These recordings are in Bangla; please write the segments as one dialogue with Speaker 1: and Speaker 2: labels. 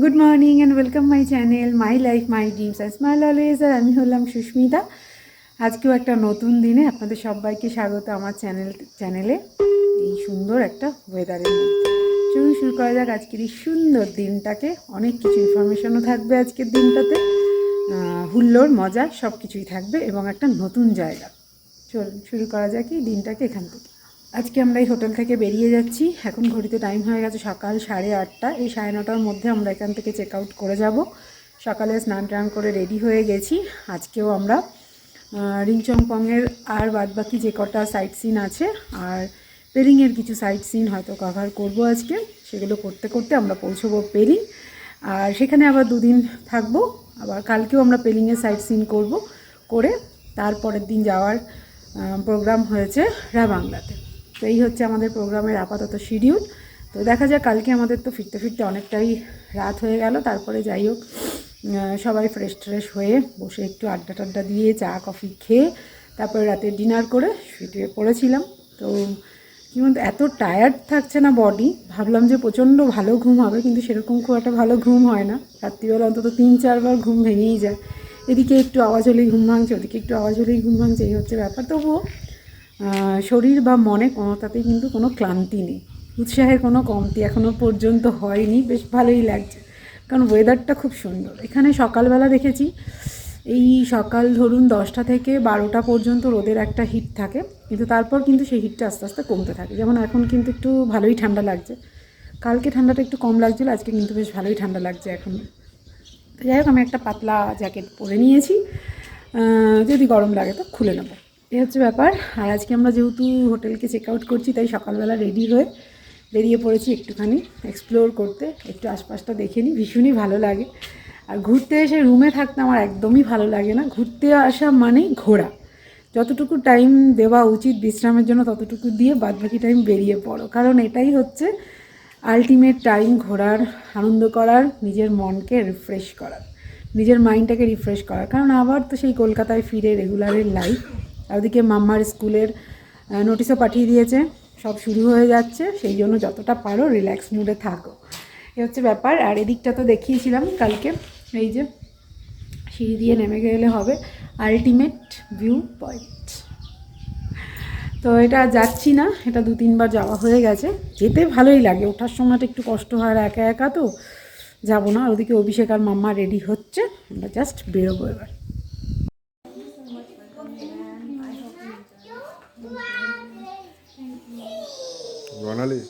Speaker 1: Good morning and welcome my channel my life my dreams and smile always আর আমি হলাম সুস্মিতা। আজকেও একটা নতুন দিনে আপনাদের সবাইকে স্বাগত আমার চ্যানেল চ্যানেলে এই সুন্দর একটা ওয়েদারের মধ্যে। চলুন শুরু করা যাক আজকের এই সুন্দর দিনটাকে। অনেক কিছু ইনফরমেশনও থাকবে আজকের দিনটাতে। আহ, হুল্লোড় মজা সব কিছুই থাকবে এবং একটা নতুন জায়গা। চলুন শুরু করা যাক এই দিনটাকে এখান থেকে। আজকে আমরা এই হোটেল থেকে বেরিয়ে যাচ্ছি। এখন ঘড়িতে টাইম হয়ে গেছে সকাল সাড়ে আটটা। এই সাড়ে নটার মধ্যে আমরা এখান থেকে চেক আউট করে যাব। সকালে স্নান টান করে রেডি হয়ে গেছি। আজকেও আমরা রিংচংপংয়ের আর বাদবাকি যে কটা সাইট সিন আছে আর পেরিংয়ের কিছু সাইট সিন হয়তো কভার করব আজকে। সেগুলো করতে করতে আমরা পৌঁছবো পেরিং। আর সেখানে আবার দুদিন থাকব। আবার কালকেও আমরা পেলিংয়ের সাইট সিন করব করে তারপরের দিন যাওয়ার প্রোগ্রাম হয়েছে রাবাংলাতে। তো এই হচ্ছে আমাদের প্রোগ্রামের আপাতত শিডিউল তো দেখা যাক, কালকে আমাদের তো ফিরতে ফিরতে অনেকটাই রাত হয়ে গেল। তারপরে যাই হোক সবাই ফ্রেশ ট্রেশ হয়ে বসে একটু আড্ডা টাড্ডা দিয়ে চা, কফি খেয়ে তারপরে রাতে ডিনার করে শুয়ে পড়েছিলাম। তো কি বলতো, এত টায়ার্ড থাকছে না বডি ভাবলাম যে প্রচণ্ড ভালো ঘুম হবে, কিন্তু সেরকম খুব একটা ভালো ঘুম হয় না। রাত্রিবেলা অন্তত তিন, চারবার ঘুম ভেঙেই যায়। এদিকে একটু আওয়াজ হলেই ঘুম ভাঙছে, ওদিকে একটু আওয়াজ হলেই ঘুম ভাঙছে, এই হচ্ছে ব্যাপার। তবুও শরীর বা মনে কোনোটাতেই কিন্তু কোনো ক্লান্তি নেই। উৎসাহের কোনো কমতি এখনও পর্যন্ত হয়নি, বেশ ভালোই লাগছে। কারণ ওয়েদারটা খুব সুন্দর। এখানে সকালবেলা দেখেছি, এই সকাল ধরুন দশটা থেকে বারোটা পর্যন্ত রোদের একটা হিট থাকে, কিন্তু তারপর কিন্তু সেই হিটটা আস্তে আস্তে কমতে থাকে। যেমন এখন কিন্তু একটু ভালোই ঠান্ডা লাগছে। কালকে ঠান্ডাটা একটু কম লাগছিল, আজকে কিন্তু বেশ ভালোই ঠান্ডা লাগছে এখন। যাই হোক, আমি একটা পাতলা জ্যাকেট পরে নিয়েছি। যদি গরম লাগে তো খুলে নেব। এই হচ্ছে ব্যাপার। আর আজকে আমরা যেহেতু হোটেলকে চেক আউট করছি, তাই সকালবেলা রেডি হয়ে বেরিয়ে পড়েছি একটুখানি এক্সপ্লোর করতে। একটু আশপাশটা দেখে নিই, ভীষণই ভালো লাগে। আর ঘুরতে এসে রুমে থাকতে আমার একদমই ভালো লাগে না। ঘুরতে আসা মানেই ঘোরা। যতটুকু টাইম দেওয়া উচিত বিশ্রামের জন্য, ততটুকু দিয়ে বাদবাকি টাইম বেরিয়ে পড়ো। কারণ এটাই হচ্ছে আলটিমেট টাইম ঘোরার, আনন্দ করার, নিজের মনকে রিফ্রেশ করার, নিজের মাইন্ডটাকে রিফ্রেশ করার। কারণ আবার তো সেই কলকাতায় ফিরে রেগুলারের লাইফ আর ওদিকে মাম্মার স্কুলের নোটিশও পাঠিয়ে দিয়েছে। সব শুরু হয়ে যাচ্ছে, সেই জন্য যতটা পারো রিল্যাক্স মুডে থাকো। এ হচ্ছে ব্যাপার। আর এদিকটা তো দেখিয়েছিলাম কালকে, এই যে সিঁড়ি দিয়ে নেমে গেলে হবে আলটিমেট ভিউ পয়েন্ট তো এটা যাচ্ছি না, এটা দু তিনবার যাওয়া হয়ে গেছে। যেতে ভালোই লাগে, ওঠার সময়টা একটু কষ্ট হয় একা একা তো যাব না। ওদিকে অভিষেক আর মাম্মা রেডি হচ্ছে, আমরা জাস্ট বেরোবো এবার।
Speaker 2: বর্ণালী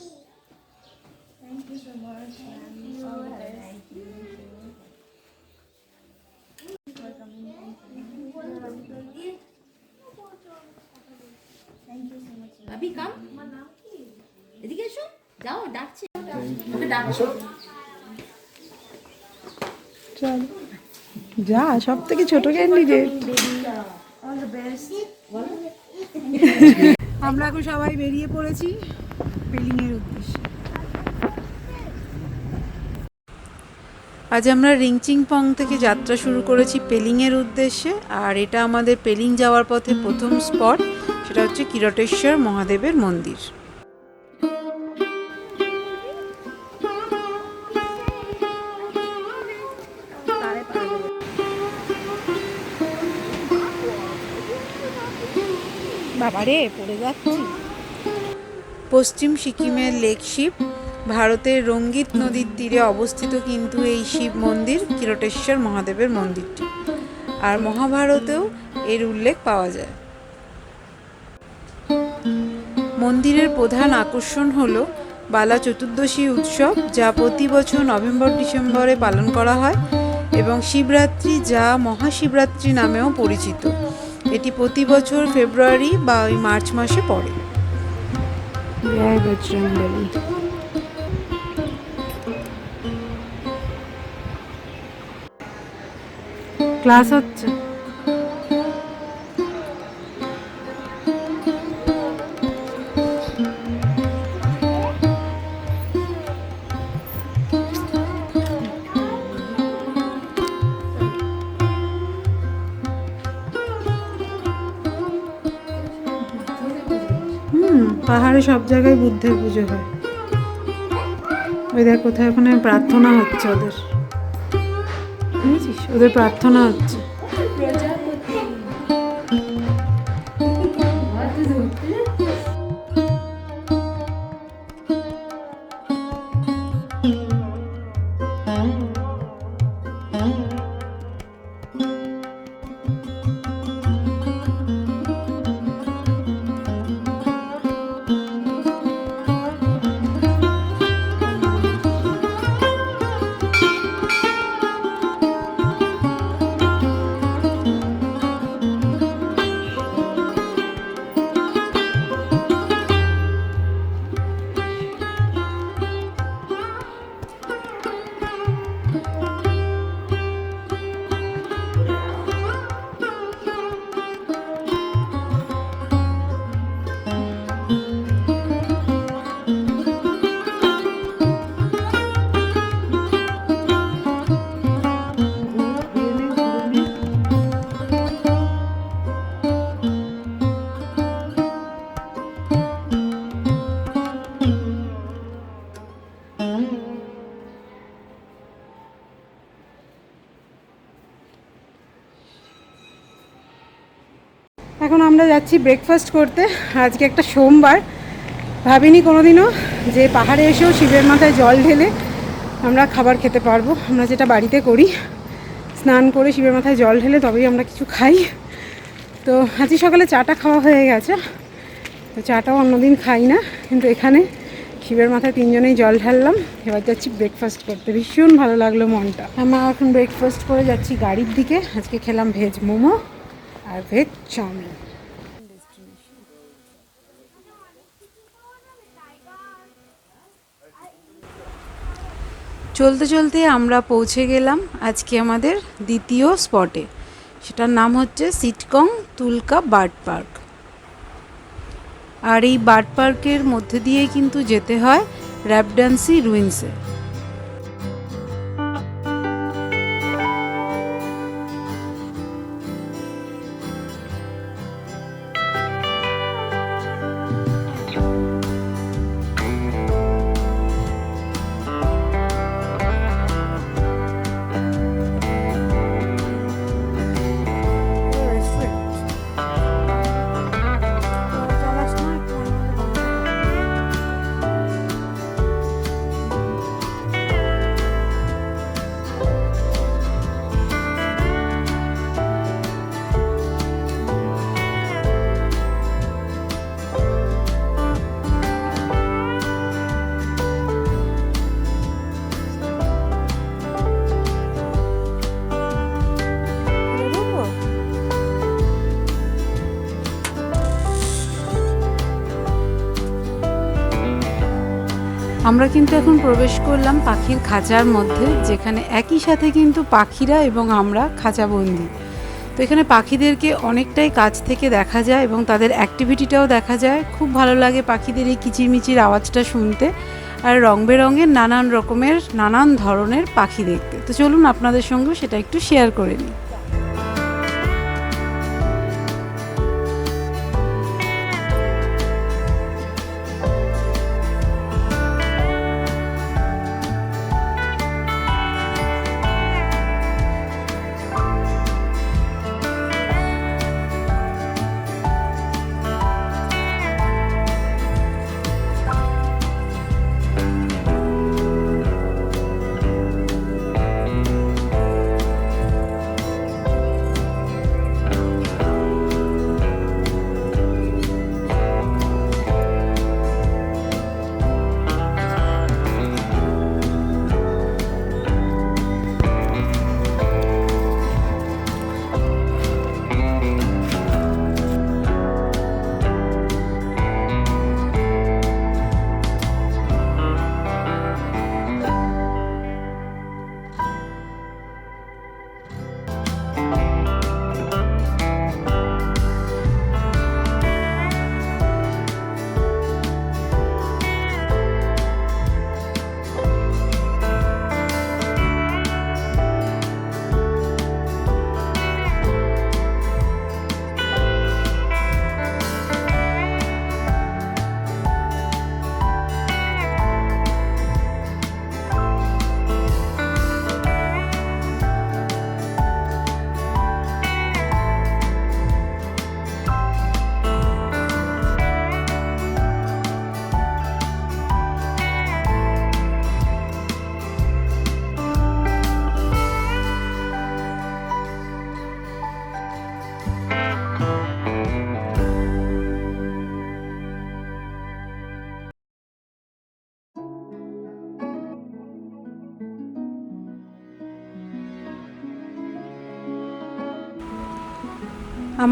Speaker 3: ভাবি কাম এদিকে এসো। যাও ডাকছে। ওকে ডাকছো
Speaker 1: চল। যা সব থেকে ছোট ক্যান্ডিডেট আমরা এখন সবাই বেরিয়ে পড়েছি। উদ্দেশ্যে। আজ আমরা রিংচিংপং থেকে যাত্রা শুরু করেছি পেলিংয়ের উদ্দেশ্যে, আর এটা আমাদের পেলিং যাওয়ার পথে প্রথম স্পট, সেটা হচ্ছে কিরটেশ্বর মহাদেবের মন্দির। বাবারে, পড়ে যাচ্ছি। পশ্চিম সিকিমের লেক শিব, ভারতের রঙ্গিত নদীর তীরে অবস্থিত কিন্তু এই শিব মন্দির কিরটেশ্বর মহাদেবের মন্দিরটি। আর মহাভারতেও এর উল্লেখ পাওয়া যায়। মন্দিরের প্রধান আকর্ষণ হল বালা চতুর্দশী উৎসব, যা প্রতি বছর নভেম্বর ডিসেম্বরে পালন করা হয় এবং শিবরাত্রি যা মহাশিবরাত্রি নামেও পরিচিত। এটি প্রতি বছর ফেব্রুয়ারি বা ওই মার্চ মাসে পড়ে। জয় বজরংবলী ক্লাস হচ্ছে? সব জায়গায় বুদ্ধের পুজো হয়। ওই দেখ কোথায় ওখানে প্রার্থনা হচ্ছে ওদের। বুঝেছিস ওদের প্রার্থনা হচ্ছে। এখন আমরা যাচ্ছি ব্রেকফাস্ট করতে। আজকে একটা সোমবার। ভাবিনি কোনোদিনও যে পাহাড়ে এসেও শিবের মাথায় জল ঢেলে আমরা খাবার খেতে পারব। আমরা যেটা বাড়িতে করি, স্নান করে শিবের মাথায় জল ঢেলে তবেই আমরা কিছু খাই। তো আজকে সকালে চাটা খাওয়া হয়ে গেছে। তো চাটাও অন্যদিন খাই না, কিন্তু এখানে শিবের মাথায় তিনজনেই জল ঢাললাম। এবার যাচ্ছি ব্রেকফাস্ট করতে। ভীষণ ভালো লাগল মনটা। আমরা এখন ব্রেকফাস্ট করে যাচ্ছি গাড়ির দিকে। আজকে খেলাম ভেজ মোমো। আর ভেজ চাউমিন চলতে চলতে আমরা পৌঁছে গেলাম আজকে আমাদের দ্বিতীয় স্পটে। সেটার নাম হচ্ছে সিটকং তুলকা বার্ড পার্ক। আর এই বার্ড পার্কের মধ্যে দিয়ে কিন্তু যেতে হয় র্যাপডান্সি রুইন্সে। আমরা কিন্তু এখন প্রবেশ করলাম পাখির খাঁচার মধ্যে, যেখানে একই সাথে কিন্তু পাখিরা এবং আমরা খাঁচাবন্দি। তো এখানে পাখিদেরকে অনেকটাই কাছ থেকে দেখা যায় এবং তাদের অ্যাক্টিভিটিটাও দেখা যায়। খুব ভালো লাগে পাখিদের এই কিচিরমিচির আওয়াজটা শুনতে আর রং বেরঙের নানান রকমের, নানান ধরনের পাখি দেখতে। তো চলুন আপনাদের সঙ্গেও সেটা একটু শেয়ার করে নিই।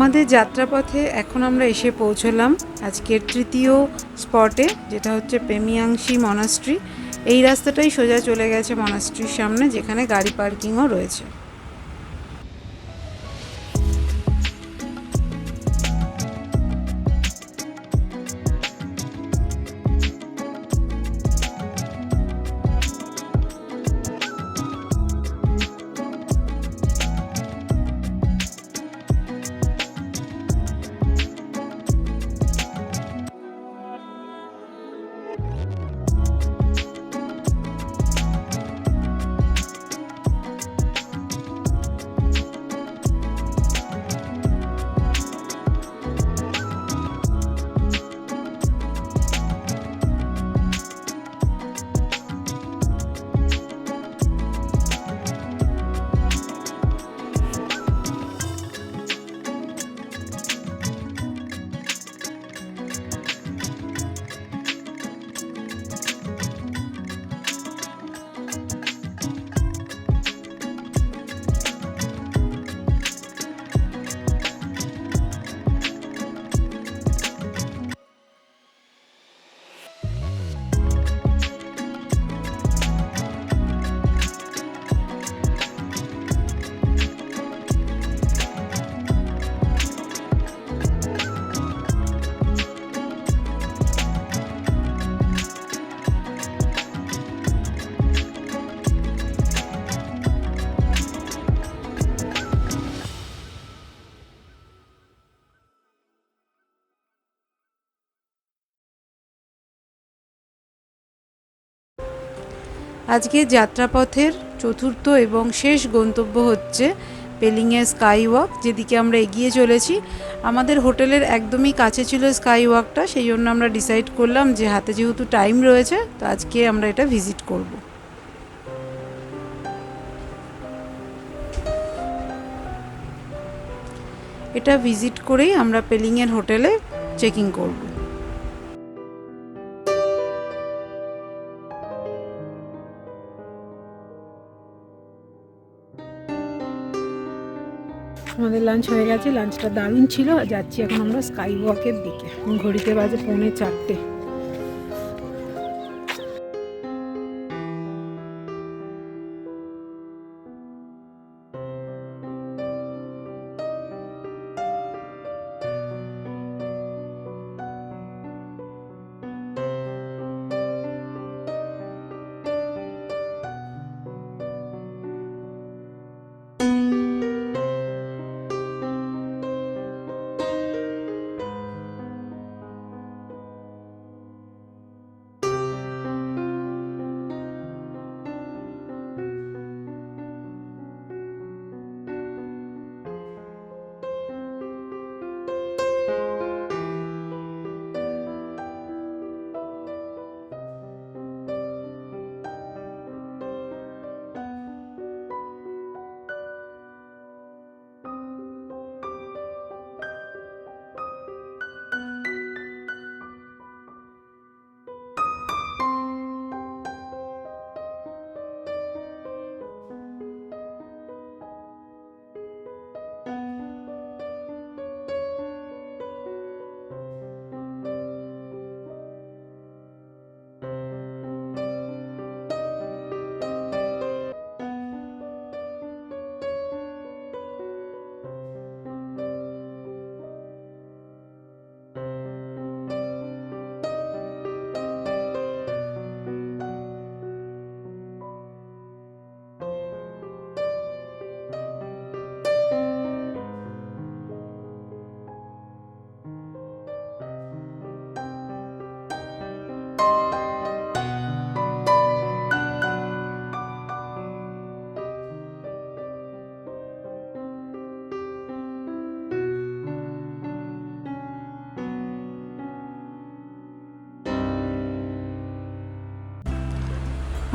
Speaker 1: আমাদের যাত্রাপথে এখন আমরা এসে পৌঁছলাম আজকের তৃতীয় স্পটে, যেটা হচ্ছে পেমিয়াংশি মনাস্ট্রি। এই রাস্তাটাই সোজা চলে গেছে মনাস্ট্রির সামনে, যেখানে গাড়ি পার্কিংও রয়েছে। আজকে যাত্রাপথের চতুর্থ এবং শেষ গন্তব্য হচ্ছে পেলিংয়ের স্কাই ওয়াক যেদিকে আমরা এগিয়ে চলেছি। আমাদের হোটেলের একদমই কাছে ছিল স্কাই ওয়াকটা সেই জন্য আমরা ডিসাইড করলাম যে হাতে যেহেতু টাইম রয়েছে, তো আজকে আমরা এটা ভিজিট করব। এটা ভিজিট করেই আমরা পেলিংয়ের হোটেলে চেকিং করব। আমাদের লাঞ্চ হয়ে গেছে লাঞ্চটা দারুণ ছিল। যাচ্ছি এখন আমরা স্কাই ওয়াকের দিকে। ঘড়িতে বাজে পৌনে চারটে।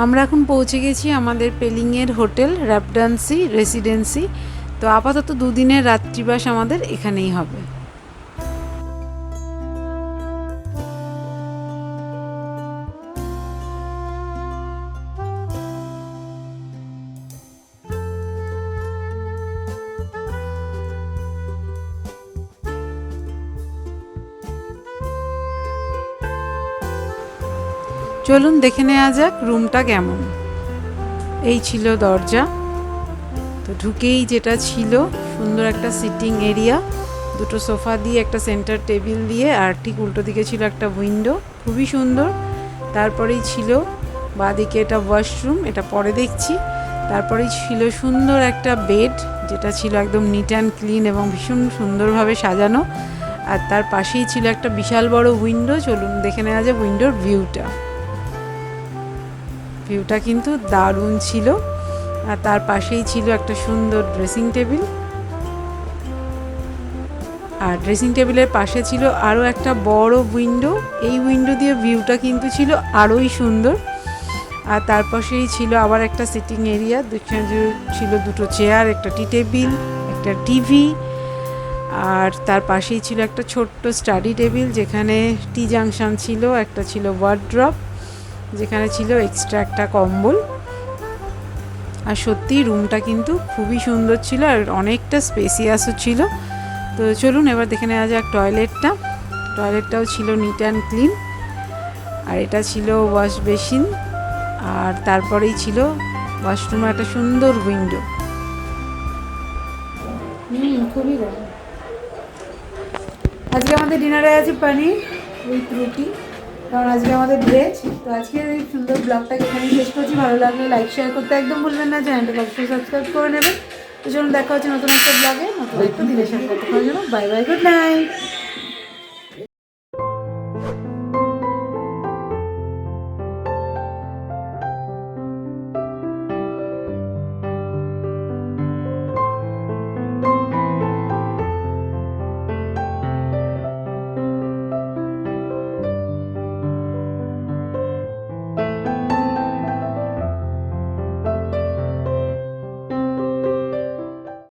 Speaker 1: আমরা এখন পৌঁছে গেছি আমাদের পেলিংয়ের হোটেল, র্যাপডান্সি, রেসিডেন্সি। তো আপাতত দুদিনের রাত্রিবাস আমাদের এখানেই হবে। চলুন দেখে নেওয়া যাক রুমটা কেমন। এই ছিল দরজা। তো ঢুকেই যেটা ছিল, সুন্দর একটা সিটিং এরিয়া, দুটো সোফা দিয়ে, একটা সেন্টার টেবিল দিয়ে, আর ঠিক উল্টো দিকে ছিল একটা উইন্ডো, খুবই সুন্দর। তারপরেই ছিল বাঁদিকে এটা ওয়াশরুম, এটা পরে দেখছি। তারপরেই ছিল সুন্দর একটা বেড, যেটা ছিল একদম নিট অ্যান্ড ক্লিন এবং ভীষণ সুন্দরভাবে সাজানো। আর তার পাশেই ছিল একটা বিশাল বড় উইন্ডো, চলুন দেখে নেওয়া যায় উইন্ডোর ভিউটা। ভিউটা কিন্তু দারুণ ছিল। আর তার পাশেই ছিল একটা সুন্দর ড্রেসিং টেবিল আর ড্রেসিং টেবিলের পাশে ছিল আরও একটা বড় উইন্ডো এই উইন্ডো দিয়ে ভিউটা কিন্তু ছিল আরোই সুন্দর। আর তার পাশেই ছিল আবার একটা সিটিং এরিয়া ছিল দুটো চেয়ার একটা টি টেবিল একটা টিভি আর তার পাশেই ছিল একটা ছোট্ট স্টাডি টেবিল যেখানে টি জাংশন ছিল, একটা ছিল ওয়ার্ড্রপ যেখানে ছিল এক্সট্রা একটা কম্বল। আর সত্যি রুমটা কিন্তু খুবই সুন্দর ছিল আর অনেকটা স্পেসিয়াসও ছিল। তো চলুন এবার দেখে নেওয়া যাক টয়লেটটা টয়লেটটাও ছিল নিট অ্যান্ড ক্লিন আর এটা ছিল ওয়াশ বেসিন আর তারপরেই ছিল ওয়াশরুমে একটা সুন্দর উইন্ডো হুম খুবই ভালো আজকে আমাদের ডিনারে আছে পনির। উইথ রুটি। কারণ আজকে আমাদের ভেজ তো আজকে এই সুন্দর ব্লগটাকে এখানে শেষ করছি। ভালো লাগলে লাইক শেয়ার করতে একদম ভুলবেন না চ্যানেলটাকে অবশ্যই সাবস্ক্রাইব করে নেবেন। তো চলুন দেখা হচ্ছে নতুন একটা ব্লগে নতুন একটা দিনের সাথে জন্য বাই বাই গুড নাইট